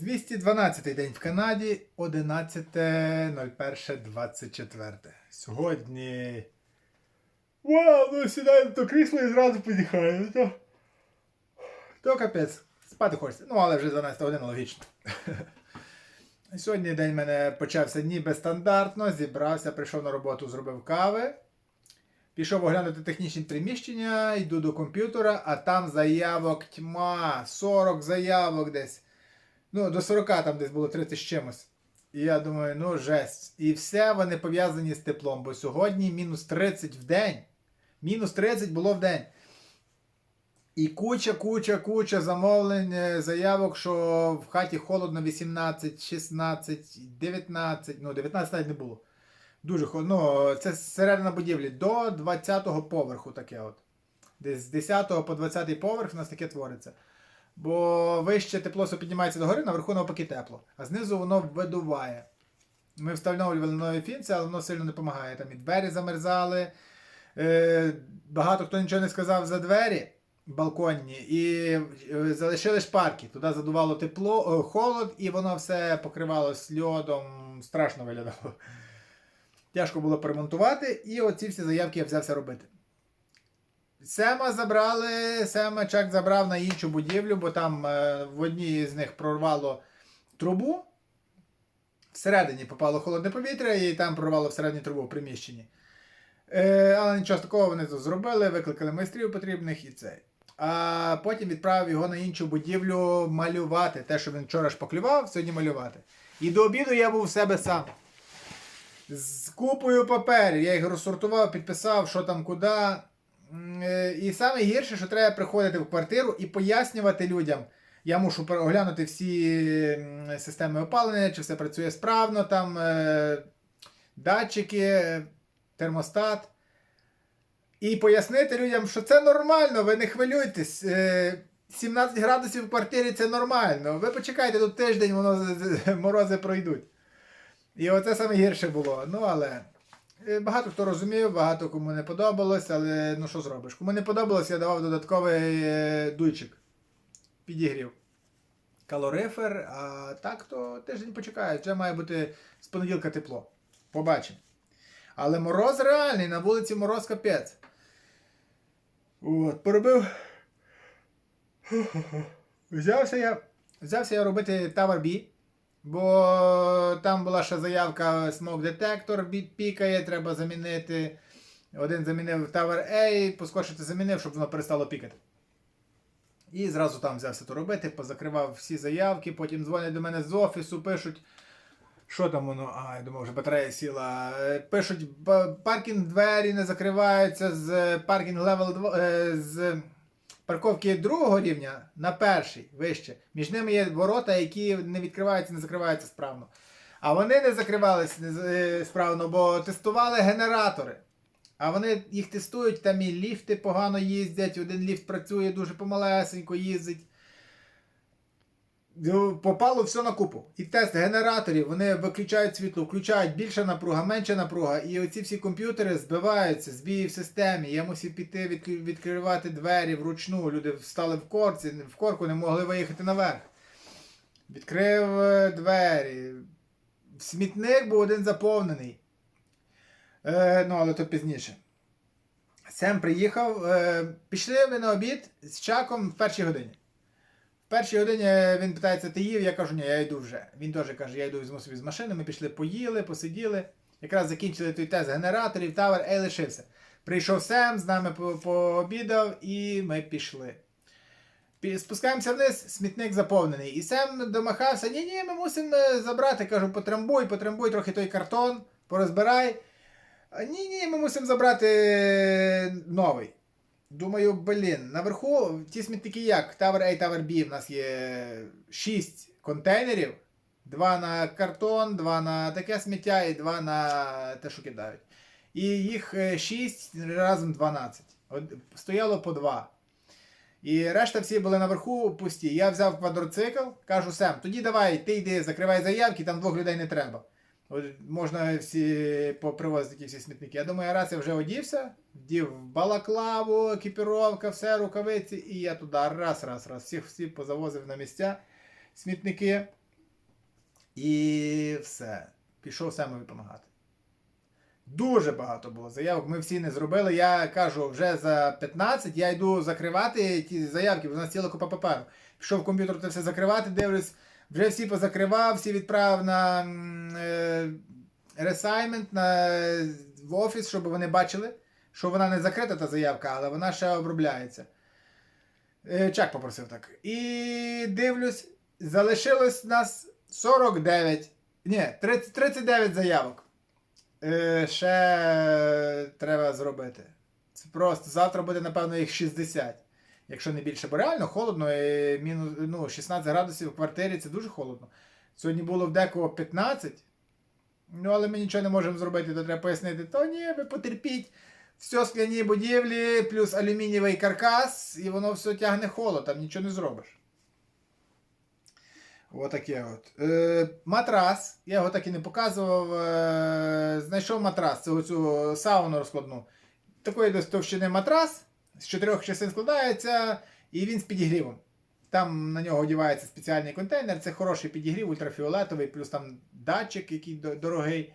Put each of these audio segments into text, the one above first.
212 день в Канаді, 11.01.24. Сьогодні. Вау, ну сідаю то крісло і зразу подіхаю. Ну, То... то капець. Спати хочеться. Ну, але вже 12 година логічно. Сьогодні день мене почався ніби стандартно, зібрався, прийшов на роботу, зробив кави. Пішов оглянути технічні приміщення, йду до комп'ютера, а там заявок тьма, 40 заявок десь. Ну, до 40 там десь було 30 з чимось. І я думаю, ну жесть. І все вони пов'язані з теплом, бо сьогодні мінус 30 в день. Мінус 30 було в день. І куча, куча, куча замовлень, е, заявок, що в хаті холодно 18, 16, 19, ну 19 навіть не було. Дуже холодно. Ну, це середина будівлі до 20-го поверху таке от. Десь з 10 по 20 поверх у нас таке твориться. Бо вище тепло піднімається догори, наверху навпаки тепло. А знизу воно видуває. Ми встановлювали нові фінці, але воно сильно не допомагає. Там і двері замерзали. Е, багато хто нічого не сказав за двері балконні. І е, залишили шпарки. Туди задувало тепло, е, холод, і воно все покривалось льодом. Страшно виглядало. Тяжко було поремонтувати, і оці всі заявки я взявся робити. Сема забрали, Сема Чак забрав на іншу будівлю, бо там е, в одній з них прорвало трубу. Всередині попало холодне повітря, і там прорвало всередині трубу в приміщенні. Е, але нічого такого вони зробили, викликали майстрів потрібних і це. А потім відправив його на іншу будівлю малювати. Те, що він вчора шпаклював, сьогодні малювати. І до обіду я був в себе сам. З купою паперів. Я їх розсортував, підписав, що там куди. Е, І саме гірше, що треба приходити в квартиру і пояснювати людям. Я мушу оглянути всі системи опалення, чи все працює справно, там е, датчики, е, термостат. І пояснити людям, що це нормально, ви не хвилюйтесь. е, 17 градусів в квартирі це нормально. Ви почекайте тут тиждень, воно морози пройдуть. І оце саме гірше було. Ну, але е, багато хто розумів, багато кому не подобалось, але ну що зробиш? Кому не подобалось, я давав додатковий е, дуйчик. Підігрів. Калорифер, а так то тиждень почекає. Вже має бути з понеділка тепло. Побачимо. Але мороз реальний, на вулиці мороз капець. От, поробив. Взявся я, взявся я робити Tower B. Бо там була ще заявка Smoke Detector пікає, треба замінити. Один замінив Tower A, поскорше замінив, щоб воно перестало пікати. І зразу там взявся то робити, позакривав всі заявки, потім дзвонять до мене з офісу, пишуть. Що там воно? А, я думав, вже батарея сіла. Е, Пишуть, паркінг двері не закриваються з паркінг левел 2, е, з парковки другого рівня на перший вище. Між ними є ворота, які не відкриваються, не закриваються справно. А вони не закривалися е, справно, бо тестували генератори. А вони їх тестують, там і ліфти погано їздять, один ліфт працює дуже помалесенько їздить. Ну, Попало все на купу. І тест генераторів, вони виключають світло, включають більша напруга, менша напруга. І оці всі комп'ютери збиваються, збії в системі. Я мусив піти відкри- відкривати двері вручну. Люди встали в корці, в корку, не могли виїхати наверх. Відкрив е, двері. Смітник був один заповнений. Е, ну, але то пізніше. Сем приїхав. Е, пішли ми на обід з чаком в першій годині. Першій годині він питається, ти їв? Я кажу, ні, я йду вже. Він теж каже, я йду візьму собі з машини. Ми пішли, поїли, посиділи. Якраз закінчили той тест генераторів, тавер, ей лишився. Прийшов Сем, з нами по- пообідав, і ми пішли. Спускаємося вниз, смітник заповнений. І Сем домахався, ні, ні, ми мусимо е, забрати. Кажу, потрамбуй, потрамбуй трохи той картон, порозбирай. Ні, ні, ми мусимо забрати новий. Думаю, блін, наверху ті смітники як? Tower A, Tower B в нас є 6 контейнерів. Два на картон, два на таке сміття і два на те, що кидають. І їх 6 разом 12. Стояло по 2. І решта всі були наверху пусті. Я взяв квадроцикл, кажу Сем, тоді давай, ти йди, закривай заявки, там двох людей не треба. От можна всі попривозити ті всі смітники. Я думаю, раз я вже одівся, вдів балаклаву, екіпіровка, все, рукавиці, і я туди раз, раз, раз. Всіх всіх позавозив на місця смітники. І все. Пішов Семові допомагати. Дуже багато було заявок. Ми всі не зробили. Я кажу, вже за 15 я йду закривати ті заявки, бо у нас ціла купа паперу. Пішов в комп'ютер це все закривати, дивлюсь, вже всі позакривав, всі відправив на ресаймент на, в офіс, щоб вони бачили, що вона не закрита та заявка, але вона ще обробляється. Е, Чак попросив так. І дивлюсь, залишилось нас 49. Ні, 30, 39 заявок. Е, ще треба зробити. Це просто завтра буде, напевно, їх 60. Якщо не більше, бо реально холодно, і мінус, ну, 16 градусів в квартирі це дуже холодно. Сьогодні було в декого 15. Ну, але ми нічого не можемо зробити, то треба пояснити. То ні, ви потерпіть. Все скляні будівлі, плюс алюмінієвий каркас, і воно все тягне холод, там нічого не зробиш. Отаке от. Е, матрас. Я його так і не показував. Е, знайшов матрас, цю, цю сауну розкладну. Такої десь товщини матрас. З чотирьох частин складається, і він з підігрівом. Там на нього одягається спеціальний контейнер. Це хороший підігрів, ультрафіолетовий, плюс там датчик, який дорогий.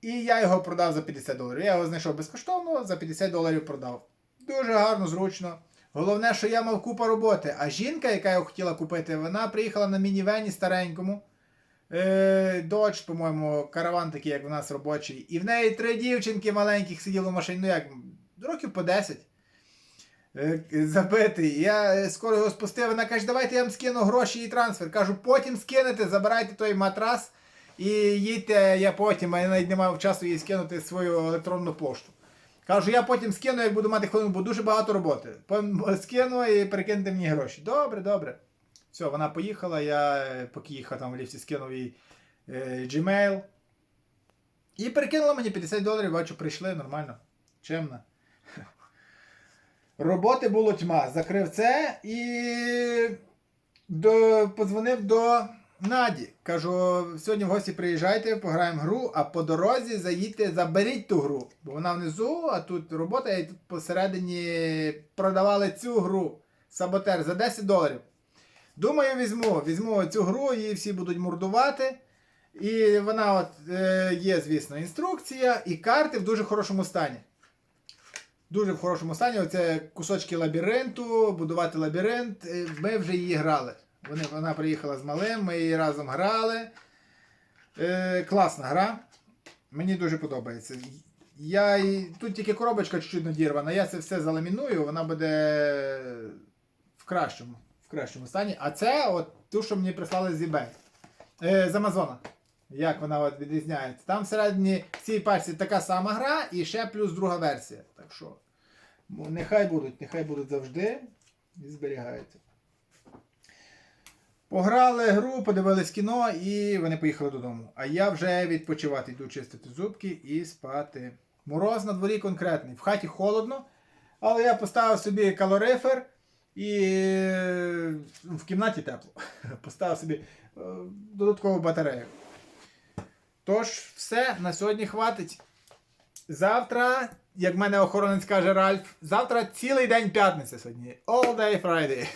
І я його продав за 50 доларів. Я його знайшов безкоштовно, за 50 доларів продав. Дуже гарно, зручно. Головне, що я мав купа роботи. А жінка, яка його хотіла купити, вона приїхала на мінівені старенькому. Е, Додж, по-моєму, караван такий, як в нас робочий. І в неї три дівчинки маленьких сиділи в машині, ну як, років по 10. Е, Забитий. Я е, скоро його спустив. Вона каже, давайте я вам скину гроші і трансфер. Кажу, потім скинете, забирайте той матрас і їдьте я потім, а я навіть не мав часу їй скинути свою електронну пошту. Кажу, я потім скину, як буду мати хвилину, бо дуже багато роботи. Скину і перекиньте мені гроші. Добре, добре. Все, вона поїхала, я е, поки їхав там в ліфті, скинув їй е, Gmail. І перекинула мені 50 доларів, бачу, прийшли нормально. Чемно. Роботи було тьма. Закрив це і до, подзвонив до Наді. Кажу, сьогодні в гості приїжджайте, пограємо гру, а по дорозі заїдьте, заберіть ту гру. Бо вона внизу, а тут робота, і тут посередині продавали цю гру. Саботер за 10 доларів. Думаю, візьму. Візьму цю гру, її всі будуть мордувати. І вона от е, є, звісно, інструкція і карти в дуже хорошому стані. Дуже в хорошому стані. Оце кусочки лабіринту, будувати лабіринт. Е, Ми вже її грали. Вони, вона приїхала з малим, ми її разом грали. Е, класна гра. Мені дуже подобається. Я, Тут тільки коробочка чуть-чуть надірвана. Я це все заламіную, вона буде в кращому, в кращому стані. А це от ту, що мені прислали з eBay. Е, з Амазона. Як вона от відрізняється. Там всередині в цій пачці така сама гра і ще плюс друга версія. Так що, ну, нехай будуть, нехай будуть завжди і зберігаються. Пограли гру, подивились кіно і вони поїхали додому. А я вже відпочивати йду чистити зубки і спати. Мороз на дворі конкретний. В хаті холодно, але я поставив собі калорифер і е, в кімнаті тепло. Поставив собі е, додаткову батарею. Тож, все, на сьогодні хватить. Завтра, як мене охоронець каже Ральф, завтра цілий день п'ятниця сьогодні. All day Friday.